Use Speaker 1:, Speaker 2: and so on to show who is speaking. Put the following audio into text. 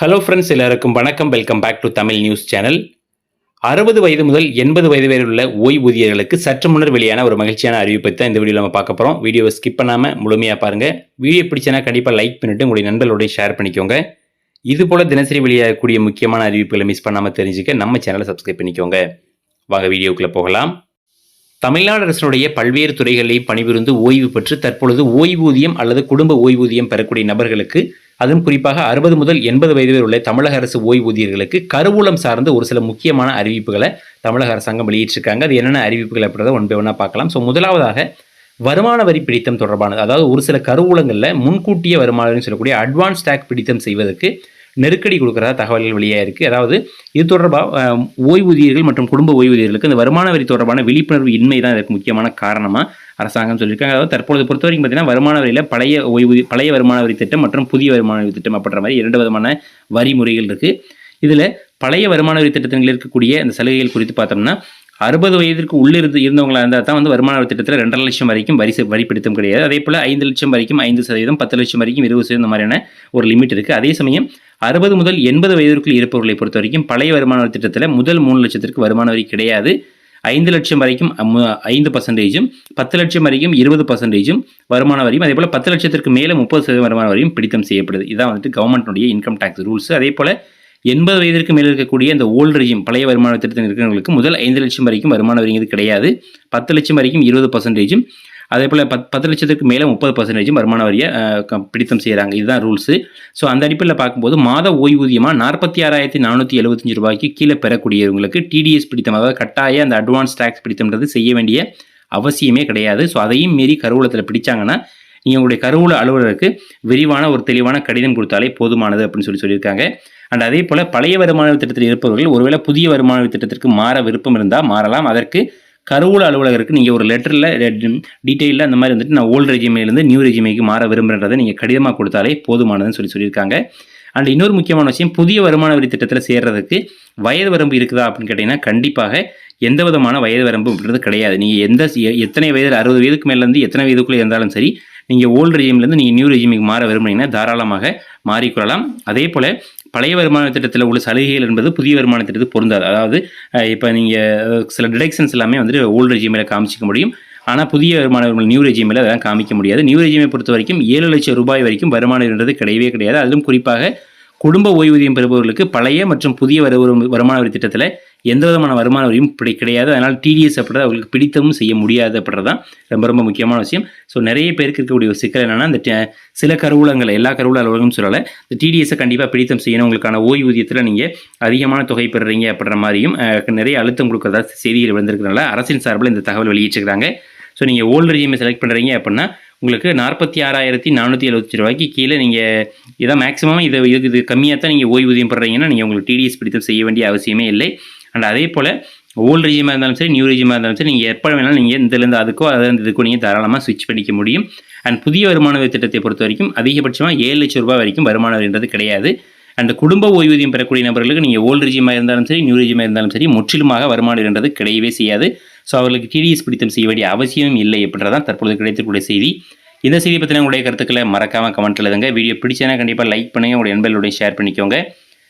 Speaker 1: Hello friends எல்லாருக்கும் வணக்கம். Welcome back to Tamil news channel அறுபது வயது முதல் எண்பது வயது வரை உள்ள ஓய்வூதியர்களுக்கு சற்று முன்னர் வெளியான ஒரு மகிழ்ச்சியான அறிவிப்பை தான் இந்த வீடியோவில் நம்ம பார்க்க போகிறோம் வீடியோவை ஸ்கிப் பண்ணாமல் முழுமையாக பாருங்கள் வீடியோ பிடிச்சனா கண்டிப்பாக லைக் பண்ணிவிட்டு உங்களுடைய நண்பர்களோடய ஷேர் பண்ணிக்கோங்க. இது போல் தினசரி வெளியாகக்கூடிய முக்கியமான அறிவிப்புகளை மிஸ் பண்ணாமல் தெரிஞ்சுக்க நம்ம சேனலை சப்ஸ்கிரைப் பண்ணிக்கோங்க. வாங்க வீடியோக்குள்ளே போகலாம். தமிழ்நாடு அரசினுடைய பல்வேறு துறைகளில் பணிபுரிந்து ஓய்வு பெற்று தற்பொழுது ஓய்வூதியம் அல்லது குடும்ப ஓய்வூதியம் பெறக்கூடிய நபர்களுக்கு அதுவும் குறிப்பாக அறுபது முதல் எண்பது வயது வரை உள்ள தமிழக அரசு ஓய்வூதியர்களுக்கு கருவூலம் சார்ந்த ஒரு சில முக்கியமான அறிவிப்புகளை தமிழக அரசாங்கம் வெளியிட்டிருக்காங்க. அது என்னென்ன அறிவிப்புகள் அப்படின்றத ஒன் பை ஒன்றா பார்க்கலாம். ஸோ முதலாவதாக வருமான வரி பிடித்தம் தொடர்பானது. அதாவது ஒரு சில கருவூலங்களில் முன்கூட்டிய வருமானம் சொல்லக்கூடிய அட்வான்ஸ் டேக் பிடித்தம் செய்வதற்கு நெருக்கடி கொடுக்குறதா தகவல்கள் வெளியாக இருக்குது அதாவது இது தொடர்பாக ஓய்வூதியர்கள் மற்றும் குடும்ப ஓய்வூதியர்களுக்கு இந்த வருமான வரி தொடர்பான விழிப்புணர்வு இன்மை தான் இதற்கு முக்கியமான காரணமாக அரசாங்கம் சொல்லியிருக்காங்க. அதாவது தற்பொழுது பொறுத்த வரைக்கும் பார்த்தீங்கன்னா வருமான வரியில் பழைய ஓய்வூதிய பழைய வருமான வரி திட்டம் மற்றும் புதிய வருமான வரி திட்டம் அப்படின்ற மாதிரி இரண்டு விதமான வரி முறைகள் இருக்குது இதில் பழைய வருமான வரி திட்டத்தில் இருக்கக்கூடிய அந்த சலுகைகள் குறித்து பார்த்தோம்னா அறுபது வயதிற்கு உள்ளே இருந்து இருந்தால் தான் வந்து வருமான திட்டத்தில் ரெண்டரை லட்சம் வரைக்கும் வரி செ- வரி பிடித்தம் கிடையாது. அதே போல் ஐந்து லட்சம் வரைக்கும் ஐந்து சதவீதம் பத்து லட்சம் வரைக்கும் இருபது சதவீதம் மாதிரியான ஒரு லிமிட் இருக்குது அதே சமயம் அறுபது முதல் எண்பது வயதிற்குள் இருப்பவர்களை பொறுத்த வரைக்கும் பழைய வருமான திட்டத்தில் முதல் மூணு லட்சத்திற்கு வருமான வரி கிடையாது. ஐந்து லட்சம் வரைக்கும் ஐந்து பர்சன்டேஜும் பத்து லட்சம் வரைக்கும் இருபது பர்சன்டேஜும் வருமான வரியும் அதே போல் பத்து லட்சத்திற்கு மேலே முப்பது சதவீதம் வருமான வரியும் பிடித்தம் செய்யப்படுது. இதான் வந்துட்டு கவர்மெண்ட்டுடைய இன்கம் டேக்ஸ் ரூல்ஸ் அதே போல் எண்பது வயதிற்கு மேலே இருக்கக்கூடிய அந்த ஓல்டு ரெஜிம் பழைய வருமான திட்டத்தில் இருக்கிறவங்களுக்கு முதல் ஐந்து லட்சம் வரைக்கும் வருமான வரிங்கிறது கிடையாது. பத்து லட்சம் வரைக்கும் இருபது பர்சன்டேஜும் அதே போல் பத் பத்து லட்சத்துக்கு மேலே முப்பது பர்சன்டேஜும் வருமான வரியை பிடித்தம் செய்கிறாங்க இதுதான் ரூல்ஸு ஸோ அந்த அடிப்படையில் பார்க்கும்போது மாத ஓய்வூதியமாக நாற்பத்தி ஆறாயிரத்தி நானூற்றி எழுபத்தஞ்சு ரூபாய்க்கு கீழே பெறக்கூடியவங்களுக்கு டிடிஎஸ் பிடித்தம் அதாவது கட்டாய அந்த அட்வான்ஸ் டேக்ஸ் பிடித்தம்ன்றது செய்ய வேண்டிய அவசியமே கிடையாது. ஸோ அதையும் மீறி கருவூலத்தில் பிடிச்சாங்கன்னா நீங்கள் உங்களுடைய கருவூல அலுவலருக்கு விரிவான ஒரு தெளிவான கடிதம் கொடுத்தாலே போதுமானது அப்படின்னு சொல்லி சொல்லியிருக்காங்க. அண்ட் அதே போல் பழைய வருமான திட்டத்தில் இருப்பவர்கள் ஒருவேளை புதிய வருமான திட்டத்திற்கு மாற விருப்பம் இருந்தால் மாறலாம். அதற்கு கருவூல அலுவலகருக்கு நீங்கள் ஒரு லெட்டரில் டீட்டெயிலில் அந்த மாதிரி வந்துட்டு நான் ஓல்டு ரெஜிமையிலேருந்து நியூ ரெஜிமைக்கு மாற விரும்புகிறதை நீங்கள் கடிதமாக கொடுத்தாலே போதுமானதுன்னு சொல்லி சொல்லியிருக்காங்க. அண்ட் இன்னொரு முக்கியமான விஷயம் புதிய வருமான வரி திட்டத்தில் சேர்றதுக்கு வயது வரம்பு இருக்குதா அப்படின்னு கேட்டிங்கன்னா கண்டிப்பாக எந்த விதமான வயது வரம்பு அப்படின்றது கிடையாது. நீங்கள் எந்த எத்தனை வயது அறுபது வயதுக்கு மேலேருந்து எத்தனை வயதுக்குள்ளே இருந்தாலும் சரி நீங்கள் ஓல்டு ரெஜிம்லேருந்து நீங்கள் நியூ ரெஜிமுக்கு மாற விரும்புனீங்கன்னா தாராளமாக மாறிக்கொள்ளலாம். அதே போல் பழைய வருமான திட்டத்தில் உள்ள சலுகைகள் என்பது புதிய வருமான திட்டத்துக்கு பொருந்தாது. அதாவது இப்போ நீங்கள் சில டிடக்ஷன்ஸ் எல்லாமே வந்துட்டு ஓல்டு ரெஜிமில் காமிச்சிக்க முடியும். ஆனால் புதிய வருமான நியூ ரெஜிமில் அதெல்லாம் காமிக்க முடியாது. நியூ ரெஜிமை பொறுத்த வரைக்கும் ஏழு லட்சம் ரூபாய் வரைக்கும் வருமானம்ன்றது கிடையவே கிடையாது. அதிலும் குறிப்பாக குடும்ப ஓய்வூதியம் பெறுபவர்களுக்கு பழைய மற்றும் புதிய வரு வருமான வரி திட்டத்தில் எந்த விதமான வருமான வரியும் பிடி கிடையாது. அதனால் டிடிஎஸ் அப்படின்றத அவங்களுக்கு பிடித்தமும் செய்ய முடியாது அப்படின்றதான் ரொம்ப ரொம்ப முக்கியமான விஷயம். ஸோ நிறைய பேருக்கு இருக்கக்கூடிய ஒரு சிக்கல் என்னென்னா இந்த சில கருவூலங்கள் எல்லா கருவூல அலுவலகம் சொல்லலை இந்த டிடிஎஸை கண்டிப்பாக பிடித்தம் செய்யணும் உங்களுக்கான ஓய்வூதியத்தில் நீங்கள் அதிகமான தொகை பெறுறீங்க அப்படின்ற மாதிரியும் நிறைய அழுத்தம் கொடுக்கறதா செய்திகள் வந்திருக்கிறனால அரசின் சார்பில் இந்த தகவல் வெளியிட்டிருக்கிறாங்க. ஸோ நீங்கள் ஓல்டு ரெஜிமை செலக்ட் பண்ணுறீங்க அப்படின்னா உங்களுக்கு நாற்பத்தி ஆறாயிரத்தி நானூற்றி எழுபத்தி ரூபாய்க்கு கீழே நீங்கள் இதான் மேக்ஸிமம் இது இது இது கம்மியாக தான் நீங்கள் ஓய்வூதியம் பெறுறீங்கன்னா நீங்கள் உங்களுக்கு டிடிஎஸ் பிடித்தம் செய்ய வேண்டிய அவசியமே இல்லை. அண்ட் அதே போல் ஓல்டு ரெஜிமாக இருந்தாலும் சரி நியூ ரீஜியமாக இருந்தாலும் சரி நீங்கள் எப்போ வேணாலும் நீங்கள் இதுலேருந்து அதுக்கோ அதுலேருந்து இதுக்கோ நீங்கள் தாராளமாக ஸ்விட்ச் பண்ணிக்க முடியும். அண்ட் புதிய வருமான வரி திட்டத்தை பொறுத்த வரைக்கும் அதிகபட்சமாக ஏழு லட்சம் ரூபாய் வரைக்கும் வருமான வரின்றது கிடையாது. அண்ட் குடும்ப ஓய்வூதியம் பெறக்கூடிய நபர்களுக்கு நீங்கள் ஓல்டு ரெஜிமாக இருந்தாலும் சரி நியூ ரீஜியமாக இருந்தாலும் சரி முற்றிலுமாக வருமானம் என்றது கிடையவே செய்யாது. ஸோ அவர்களுக்கு டிடிஎஸ் பிடித்தம் செய்ய வேண்டிய அவசியம் இல்லை அப்படின்றதான் தற்பொழுது கிடைத்திருக்கூடிய செய்தி. இந்த செய்தி பற்றின உங்களுடைய கருத்துக்களை மறக்காமல் கமெண்ட் எழுதுங்க. வீடியோ பிடிச்சேன்னா கண்டிப்பாக லைக் பண்ணுங்கள் உங்களுடைய நண்பர்களுடைய ஷேர் பண்ணிக்கோங்க.